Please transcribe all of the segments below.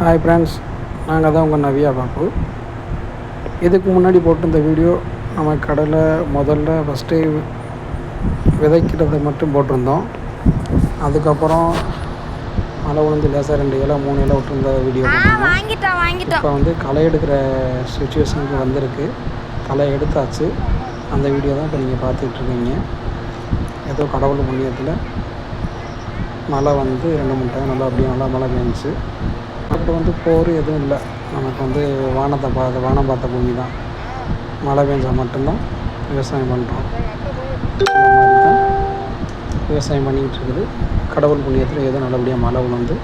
Hi friends நாங்கள் தான் உங்கள் நவியா பாப்பு. இதுக்கு முன்னாடி போட்டிருந்த வீடியோ நம்ம கடலை முதல்ல ஃபஸ்ட்டு விதைக்கிறத மட்டும் போட்டிருந்தோம். அதுக்கப்புறம் மழை விழுந்து லேசாக ரெண்டு இலை மூணு இலை விட்டுருந்த வீடியோ இப்போ வந்து களை எடுக்கிற சுச்சுவேஷனுக்கு வந்திருக்கு. களை எடுத்தாச்சு. அந்த வீடியோ தான் இப்போ நீங்கள் பார்த்துட்ருக்கீங்க. ஏதோ கடவுள் புண்ணியத்தில் மழை வந்து ரெண்டு மூணு டைம் நல்லா அப்படியே நல்லா மழை பெஞ்சிச்சு. இப்போ வந்து போர் எதுவும் இல்லை. நமக்கு வந்து வானத்தை பார்த்த வானம் பார்த்த பூமி தான். மழை பெஞ்சால் மட்டும்தான் விவசாயம் பண்ணுறோம் அந்த மாதிரி தான் விவசாயம் பண்ணிக்கிட்டு இருக்குது. கடவுள் புண்ணியத்தில் ஏதோ நல்லபடியாக மழை வந்து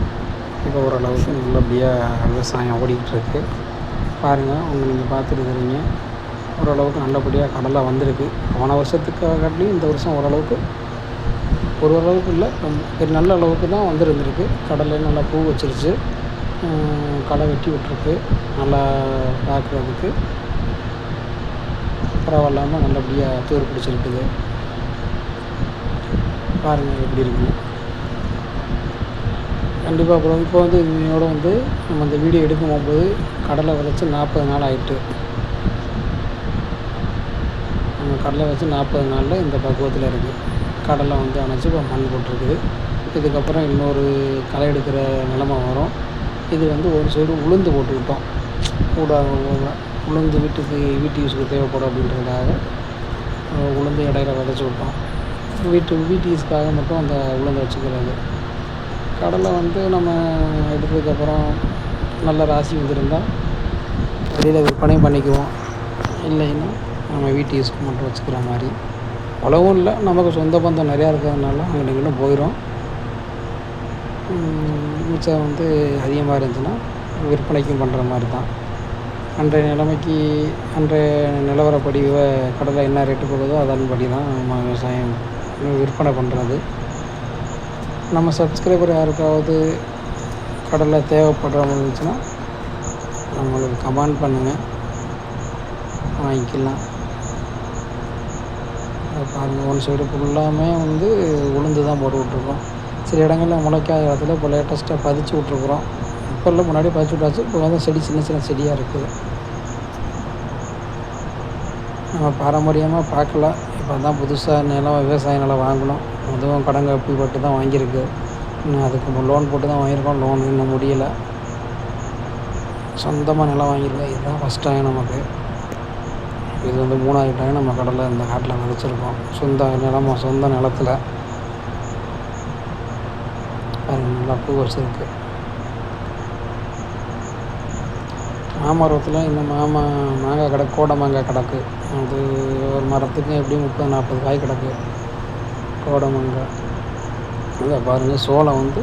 இப்போ ஓரளவுக்கு நல்லபடியாக விவசாயம் ஓடிக்கிட்டு இருக்கு. பாருங்கள் அவங்க நீங்கள் பார்த்துருக்குறீங்க. ஓரளவுக்கு நல்லபடியாக கடலாக வந்திருக்கு. போன வருஷத்துக்காகட்டிலையும் இந்த வருஷம் ஓரளவுக்கு ஒரு அளவுக்கு இல்லை. ரொம்ப நல்ல அளவுக்கு தான் வந்துருந்துருக்கு. கடலில் நல்லா பூ வச்சிருச்சு. களை வெட்டி விட்ருக்கு நல்லா பார்க்குறதுக்கு. பரவாயில்லாமல் நல்லபடியாக தூர் பிடிச்சிருக்குது. பாருங்கள் எப்படி இருக்குது கண்டிப்பாக அப்புறம் இப்போ வந்து இதோட வந்து நம்ம இந்த வீடியோ எடுக்கும் போகும்போது கடலை விதைச்சி நாற்பது நாள் ஆகிட்டு நம்ம கடலை வச்சு நாற்பது நாளில் இந்த பக்குவத்தில் இருக்குது கடலை வந்து அணைச்சி இப்போ மண் போட்டிருக்குது. இதுக்கப்புறம் இன்னொரு களை எடுக்கிற நிலமை வரும். இது வந்து ஒரு சைடு உளுந்து போட்டுக்கிட்டோம். கூட உளுந்து வீட்டுக்கு வீட்டு யூஸுக்கு தேவைப்படும் அப்படின்றதுக்காக உளுந்து இடையில விதைச்சி விட்டோம். வீட்டு வீட்டு யூஸ்க்காக மட்டும் அந்த உளுந்து வச்சுக்கிறது. கடலை வந்து நம்ம எடுத்ததுக்கப்புறம் நல்ல ராசி வந்திருந்தால் வெளியில் விற்பனை பண்ணிக்குவோம். இல்லைன்னா நம்ம வீட்டு யூஸ்க்கு மட்டும் வச்சுக்கிற மாதிரி. அவ்வளவும் இல்லை. நமக்கு சொந்த பந்தம் நிறையா இருக்கிறதுனால அங்கே இங்கிட்டும் போயிடும் மிச்சம் வந்து அதிகமாக இருந்துச்சுன்னா விற்பனைக்கும் பண்ணுற மாதிரி தான். அன்றைய நிலைமைக்கு அன்றைய நிலவரப்படி விவ- கடலை என்ன ரேட்டு போகுதோ அதன்படி தான் நம்ம விவசாயம் விற்பனை பண்ணுறது நம்ம சப்ஸ்கிரைபர் யாருக்காவது கடலை தேவைப்படுறவங்க இருந்துச்சுன்னா நம்மளுக்கு கமெண்ட் பண்ணுங்கள் வாங்கிக்கலாம். பாருங்கள் ஒன் சைடு ஃபுல்லாமே வந்து உளுந்து தான் போட்டு விட்ருக்கோம் சில இடங்களில் முளைக்காத இடத்துல இப்போ லேட்டஸ்ட்டாக பதிச்சு விட்ருக்குறோம் இப்போ இல்லை முன்னாடி பதிச்சு விட்டாச்சு. இப்போ வந்து செடி சின்ன சின்ன செடியாக இருக்குது நம்ம பாரம்பரியமாக பார்க்கல. இப்போ தான் புதுசாக நிலம் விவசாய நிலம் வாங்கணும். அதுவும் கடன் கப்பிப்பட்டு தான் வாங்கியிருக்கு. இன்னும் அதுக்கு லோன் போட்டு தான் வாங்கியிருக்கோம். லோன் இன்னும் முடியலை. சொந்தமாக நிலம் வாங்கியிருக்கோம். இதுதான் ஃபஸ்ட் டைம் நமக்கு. இது வந்து மூணாவது டைம் நம்ம கடலை இந்த காட்டில் விதைச்சிருக்கோம். சொந்த நிலமா சொந்த நிலத்தில். நல்லா பூ வச்சுருக்கு மாமரத்தில் இந்த மாமா மாங்காய் கிடக்கு கோடை மாங்காய் கிடக்கு. அது ஒரு மரத்துக்கு எப்படியும் முப்பது நாற்பது காய் கிடக்கு. கோடை மாங்காய். இதை பாருங்கள் சோளம் வந்து